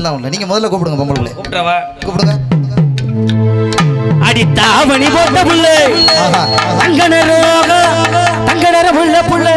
அதெல்லாம் இல்லை நீங்க முதல்ல கூப்பிடுங்க பொம்பளை பிள்ளை கூப்பிடுங்க. அடி தாவணி போட்ட புள்ள. தங்க நிற தங்க நிற புள்ள புள்ள.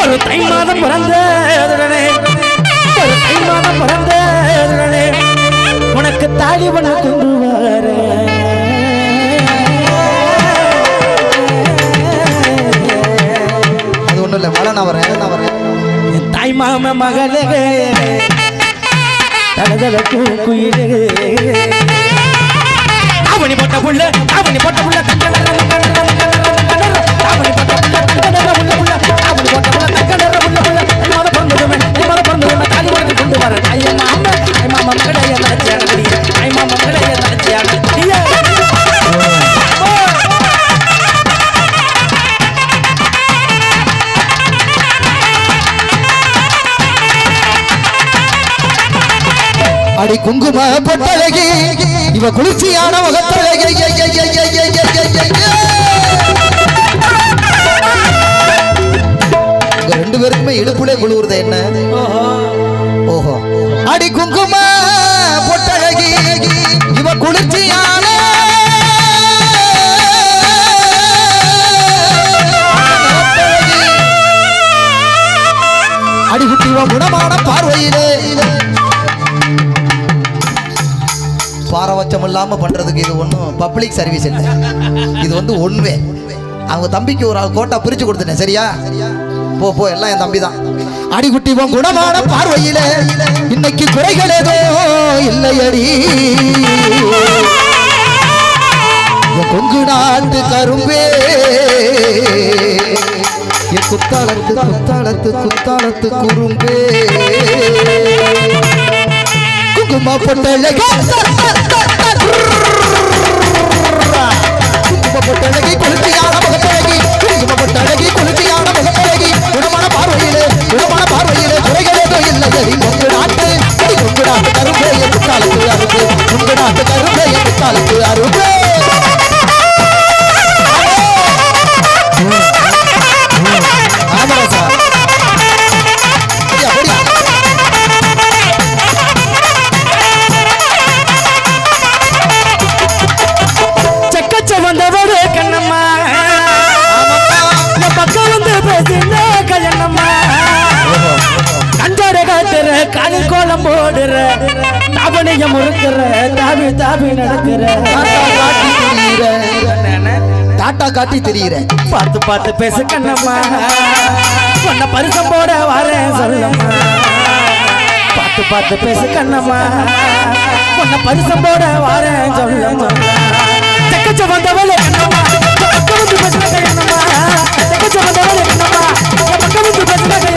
ஒரு தை மாதம் பிறந்த ஒரு தை மாதம் பிறந்த உனக்கு தாலி பண்ண வரேன் என் தாய் மாம மகளே தலதலக்கு குயிலே தாவணி போட்ட புள்ள தாவணி போட்ட புள்ள அடி குங்கும பொட்டழகி. இவ குளிர்ச்சியான முகத்தழகி. ரெண்டு பேருக்குமே இடுப்புலே குழுவுறது என்ன? ஓஹோ. அடி குங்கும பாரபட்சம் இல்லாமல் பண்றதுக்கு இது ஒன்றும் பப்ளிக் சர்வீஸ் இல்லை இது வந்து ஒன்வே அவங்க தம்பிக்கு ஒரு ஆள் கோட்டா பிரித்து கொடுத்துட்டேன் சரியா போ போ எல்லாம் என் தம்பி தான் அடிக்குட்டி உன் குணமான பார்வையில இன்னைக்கு குறைகள் ஏதோ இல்லையடி என் கொங்கு நாட்டு கரும்பே என் குத்தாளத்து குத்தாளத்து குத்தாளத்து குறும்பே குங்குமா பொட்டழகி குங்கும பொட்டழகி குளிர்ச்சியான முகத்தழகி குங்கும பொட்டழகி நாட்டு அடி கொங்கு அருகே ஓடுற கோலம் போடுற தாபனைய முறுக்குற தாவி தாவி நடக்கிற. டாட்டா காட்டி தெரியுற. பார்த்து பார்த்து பேச கண்ணம்மா. உன்னை பரிசம் போட வரேன் சொல்லம்மா. பார்த்து பார்த்து பேச கண்ணம்மா. உன்னை பரிசம் போட வரேன் சொல்லம்மா. செக்கச்ச வந்தவளே கண்ணம்மா. என் பக்கம் வந்து பேசுன கண்ணம்மா. செக்கச்ச வந்தவளே கண்ணம்மா. என் பக்கம் வந்து பேசுன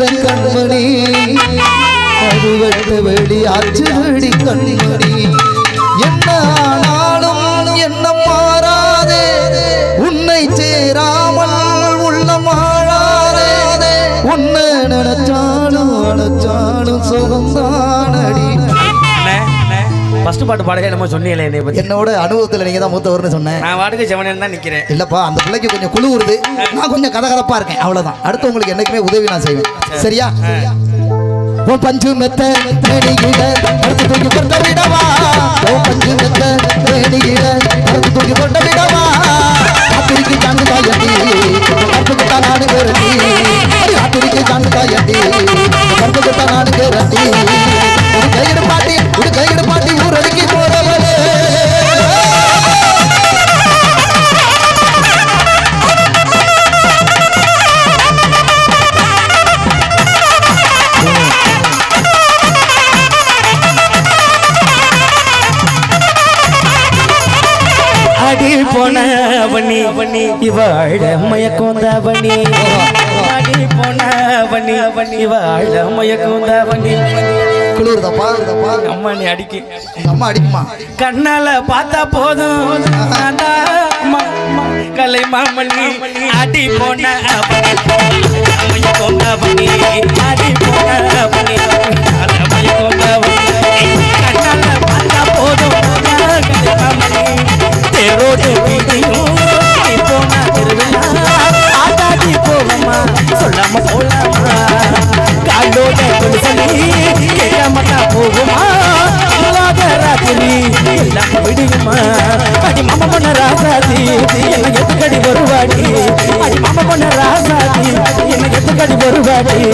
வச்சிருந்த கண்மணி. அது வெடி வெளி வெடி கண்மணி. என்ன ஆனாலும் என்ன மாறாதே. உன்னை சேராமல் உள்ள மாறாதே உன்னை நினைச்சாலும் அணைச்சாலும் சுகம்தான். ஃபர்ஸ்ட் பாட்டு பாடவே நம்ம சொன்னீங்களே என்னை பத்தி. என்னோட அனுபவத்துல நீங்க தான் மூத்தவர்னு சொன்னேன். நான் வாட்டுக்கு செவனேன்னு தான் நிக்கிறேன். இல்லப்பா அந்த பிள்ளைக்கு கொஞ்சம் குழுவுறுது நான் கொஞ்சம் கதகதப்பா இருக்கேன் அவ்வளவுதான். அடுத்து உங்களுக்கு என்னைக்குமே உதவி நான் செய்வேன். சரியா? உன் பஞ்சு மெத்த மேனிகிட அடுத்து தூக்கி கொண்ட விடவா? உன் பஞ்சு மெத்த மேனிகிட அடுத்து தூக்கி கொண்ட விடவா? இவ அழ மயக்கம் தாவணி அடி போனவனி இவ அழ மயக்கம் தாவணி குளிருதப்பா. அம்மா நீ அடிக்கு. அம்மா அடிக்குமா? கண்ணால பார்த்தா போதும். கலை மாமணி அடி போன அம்மைய கொண்டவனி அடி போன அவனி. கண்ணால பார்த்தா போதும். நான் கலை மாமணி தேரோடு எத்துக்கடி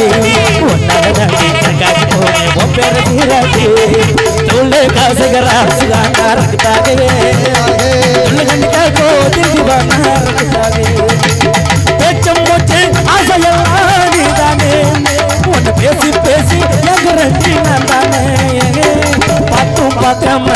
உன் பேர தீராட்டி. திரும்பி பேச்சம் போச்சு ஆசையெல்லாம் நீதானே உன்னை பேசி பேசி எங்க ரெண்டு நான் தானே. பார்த்தும் பார்க்காம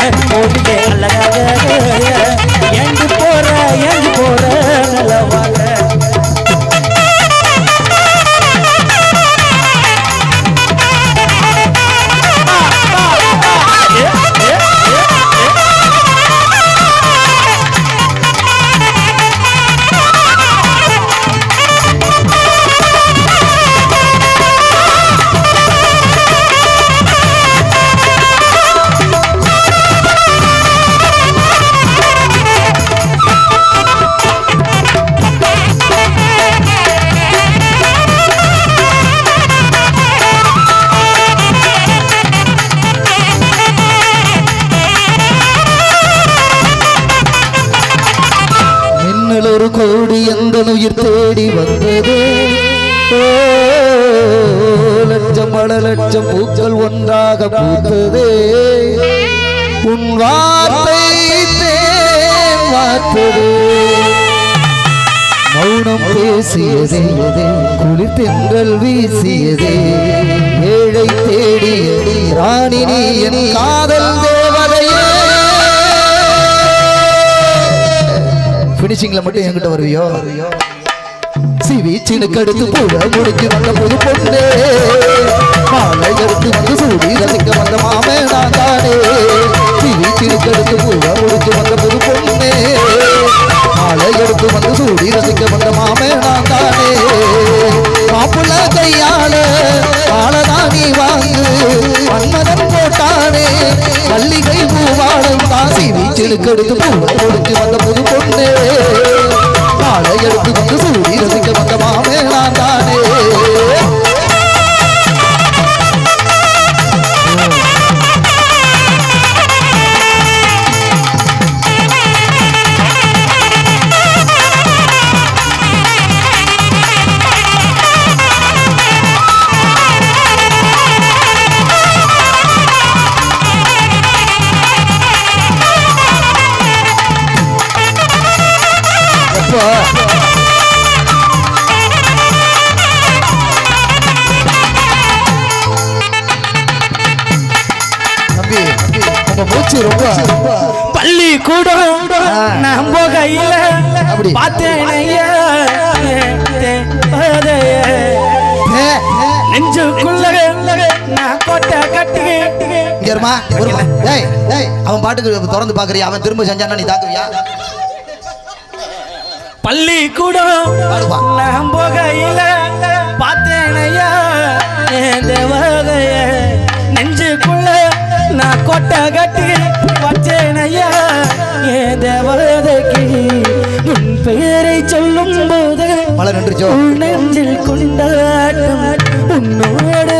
கோடி உயிர் தேடி வந்தது. லட்சம் பல லட்சம் பூக்கள் ஒன்றாக பூத்தது. உன் வார்த்தை தேன் வார்த்தது. மௌனம் பேசியதே குளிர் தென்றல் வீசியதே. ஏழை தேடி ராணி நீ என் காதல் பினிஷிங்ல மட்டும் என்கிட்ட வருவியோ? சிவி சினுக்கடுத்து புழ முடிச்சு வந்த புது பொண்ணு. மாலை எடுத்து வந்து சூடி ரசிக்க வந்த மாமே நான் தானே. சிவி சினுக்கடுத்து புழ முடிச்சு வந்த புது பொண்ணு. மாலை எடுத்து வந்து சூடி ரசிக்க வந்த மாமே நான் தானே. மாப்புள்ள கையால பாலதானி வாங்கு. மன்மதன் போட்டானே. மல்லிகை பூவாடம் தாசி எடுத்து பூவை கொடுத்து வந்த புது பொண்ணு. காலை எடுத்து வந்து சூடி ரசிக்க வந்த மாமே. மூச்சு ரொம்ப பள்ளி கூட போகையில அப்படி. பார்த்தேன் ஐயா ஏ, நெஞ்சுக்குள்ள நான் கோட்டை கட்டி. இங்க இருமா ஒருமா டேய் டேய் அவன் பாட்டுக்கு திறந்து பாக்குறியா அவன் திரும்ப செஞ்சானா நீ தாக்குவியா? பள்ளி கூட பாடுப்பா. நான் போகையில பார்த்தேன் ஐயா என் தேவதைய நெஞ்சுக்குள்ள நான் கொட்டை கட்டி வச்சேன் ஐயா என் தேவதைக்கு உன் பெயரை சொல்லும் போது நெஞ்சில் கொண்டாட்டம் உன்னோடு